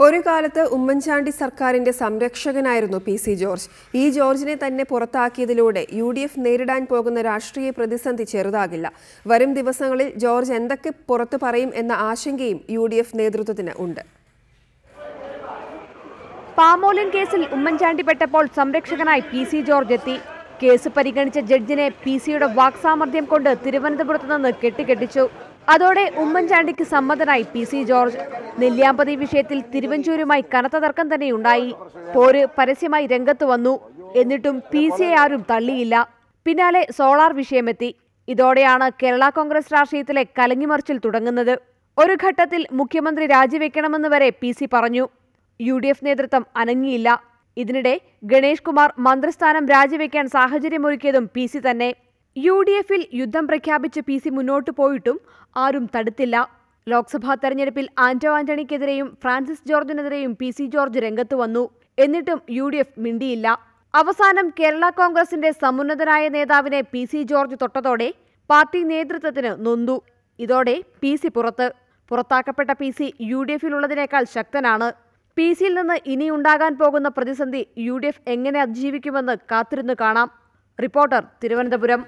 ഒരു കാലത്ത് ഉമ്മൻചാണ്ടി സർക്കാരിന്റെ സംരക്ഷകനായിരുന്നു പി സി ജോർജ്. ഈ ജോർജിനെ തന്നെ പുറത്താക്കിയതിലൂടെ യു ഡി എഫ് നേരിടാൻ പോകുന്ന രാഷ്ട്രീയ പ്രതിസന്ധി ചെറുതാകില്ല. വരും ദിവസങ്ങളിൽ ജോർജ് എന്തൊക്കെ പുറത്തു പറയും എന്ന ആശങ്കയും യു ഡി എഫ് നേതൃത്വത്തിന് ഉണ്ട്. പാമോലിൻ കേസിൽ ഉമ്മൻചാണ്ടി പെട്ടപ്പോൾ സംരക്ഷകനായി പി സി ജോർജ് എത്തി. കേസ് പരിഗണിച്ച ജഡ്ജിനെ പി സിയുടെ വാക്സാമർഥ്യം കൊണ്ട് തിരുവനന്തപുരത്ത് നിന്ന് കെട്ടിക്കെട്ടിച്ചു. അതോടെ ഉമ്മൻചാണ്ടിക്ക് സമ്മതനായി പി സി ജോർജ്. നെല്ലിയാമ്പതി വിഷയത്തിൽ തിരുവഞ്ചൂരുമായി കനത്ത തർക്കം തന്നെയുണ്ടായി. പോര് പരസ്യമായി രംഗത്ത് വന്നു. എന്നിട്ടും പി സി ആരും തള്ളിയില്ല. പിന്നാലെ സോളാർ വിഷയമെത്തി. ഇതോടെയാണ് കേരള കോൺഗ്രസ് രാഷ്ട്രീയത്തിലെ കലങ്ങിമറിച്ചിൽ തുടങ്ങുന്നത്. ഒരു ഘട്ടത്തിൽ മുഖ്യമന്ത്രി രാജിവെക്കണമെന്ന് വരെ പി സി പറഞ്ഞു. യു ഡി എഫ് നേതൃത്വം അനങ്ങിയില്ല. ഇതിനിടെ ഗണേഷ് കുമാർ മന്ത്രിസ്ഥാനം രാജിവെക്കാൻ സാഹചര്യമൊരുക്കിയതും പി സി തന്നെ. യു ഡി എഫിൽ യുദ്ധം പ്രഖ്യാപിച്ച് പി സി മുന്നോട്ട് പോയിട്ടും ആരും തടുത്തില്ല. ലോക്സഭാ തെരഞ്ഞെടുപ്പിൽ ആന്റോ ആന്റണിക്കെതിരെയും ഫ്രാൻസിസ് ജോർജിനെതിരെയും പി സി ജോർജ് രംഗത്ത് വന്നു. എന്നിട്ടും യു ഡി എഫ് മിണ്ടിയില്ല. അവസാനം കേരള കോൺഗ്രസിന്റെ സമുന്നതനായ നേതാവിനെ പി സി ജോർജ് തൊട്ടതോടെ പാർട്ടി നേതൃത്വത്തിന് നൊന്തു. ഇതോടെ പി സി പുറത്ത്. പുറത്താക്കപ്പെട്ട പി സി യു ഡി എഫിലുള്ളതിനേക്കാൾ ശക്തനാണ്. പി സിയിൽ നിന്ന് ഇനി ഉണ്ടാകാൻ പോകുന്ന പ്രതിസന്ധി യു ഡി എഫ് എങ്ങനെ അതിജീവിക്കുമെന്ന് കാത്തിരുന്നു കാണാം. റിപ്പോർട്ടർ തിരുവനന്തപുരം.